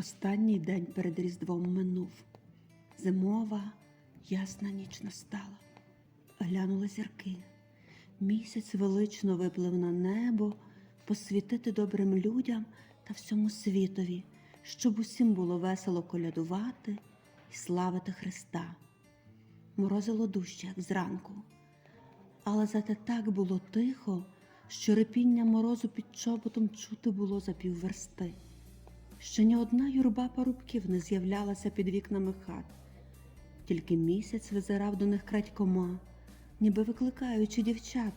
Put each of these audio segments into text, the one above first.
Останній день перед Різдвом минув. Зимова, ясна ніч настала. Глянули зірки. Місяць велично виплив на небо, посвітити добрим людям та всьому світові, щоб усім було весело колядувати і славити Христа. Морозило дужче, як зранку, але зате так було тихо, що репіння морозу під чоботом чути було за півверсти. Ще ні одна юрба парубків не з'являлася під вікнами хат, тільки місяць визирав до них крадькома, ніби викликаючи дівчат,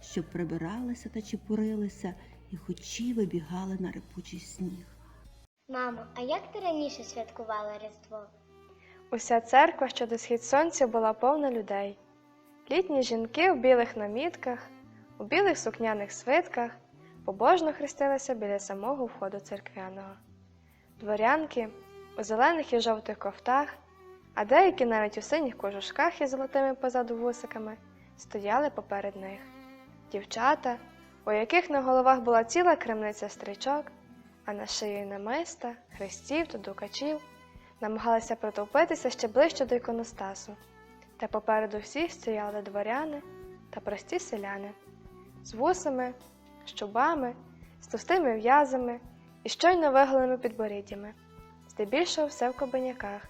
що прибиралися та чепурилися і хочі вибігали на репучий сніг. Мамо, а як ти раніше святкувала Різдво? Уся церква, що до схід сонця, була повна людей. Літні жінки в білих намітках, у білих сукняних свитках побожно хрестилися біля самого входу церквяного. Дворянки у зелених і жовтих кофтах, а деякі навіть у синіх кожушках із золотими позаду вусиками, стояли поперед них. Дівчата, у яких на головах була ціла кремниця стрічок, а на шиї намиста, хрестів та дукачів, намагалися протовпитися ще ближче до іконостасу, та попереду всіх стояли дворяни та прості селяни з вусами, з чубами, з товстими в'язами і щойно виголеними підборіддями, здебільшого все в кабаняках,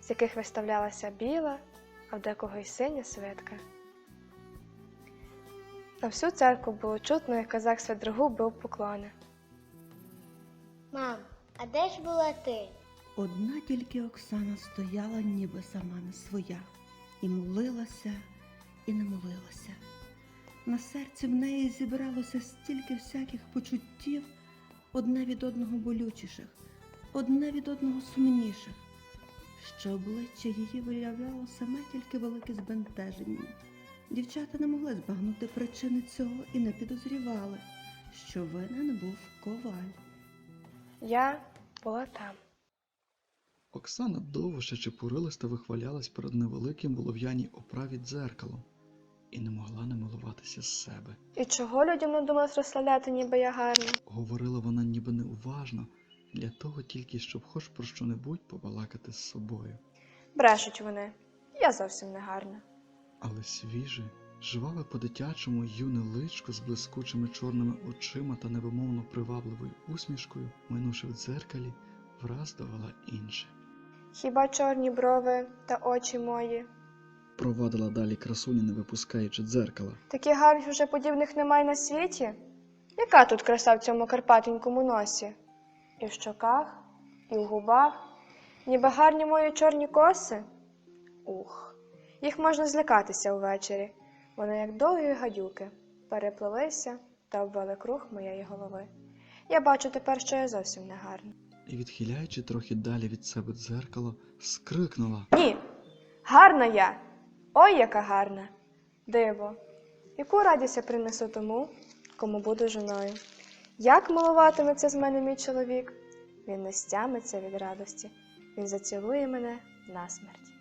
з яких виставлялася біла, а в декого й синя свитка. На всю церкву було чутно, як казак Свидрогу бив поклони. Мам, а де ж була ти? Одна тільки Оксана стояла, ніби сама не своя, і молилася, і не молилася. На серці в неї зібралося стільки всяких почуттів, одне від одного болючіших, одне від одного сумніших, що обличчя її виявляло саме тільки велике збентеження. Дівчата не могли збагнути причини цього і не підозрівали, що винен був коваль. Я була там. Оксана довго ще чепурилась та вихвалялась перед невеликим в олов'яній оправі дзеркалом і не могла не милуватися з себе. І чого людям надумалось розславляти, ніби я гарна? Говорила вона ніби неуважно, для того тільки, щоб хоч про що-небудь побалакати з собою. Брешуть вони. Я зовсім не гарна. Але свіже, жваве по-дитячому юне личко з блискучими чорними очима та невимовно привабливою усмішкою, минувши в дзеркалі, враз давала інше. Хіба чорні брови та очі мої? Провадила далі красуня, не випускаючи дзеркала. Таких гарних уже подібних немає на світі. Яка тут краса в цьому карпатенькому носі? І в щоках, і в губах, ніби гарні мої чорні коси. Ух, їх можна злякатися увечері. Вони, як довгі гадюки, переплелися та обвели круг моєї голови. Я бачу тепер, що я зовсім не гарна. І, відхиляючи трохи далі від себе дзеркало, скрикнула. Ні, гарна я. Ой, яка гарна. Диво, яку радість я принесу тому, кому буду жоною. Як милуватиметься з мене мій чоловік? Він не стямиться від радості, він зацілує мене насмерть.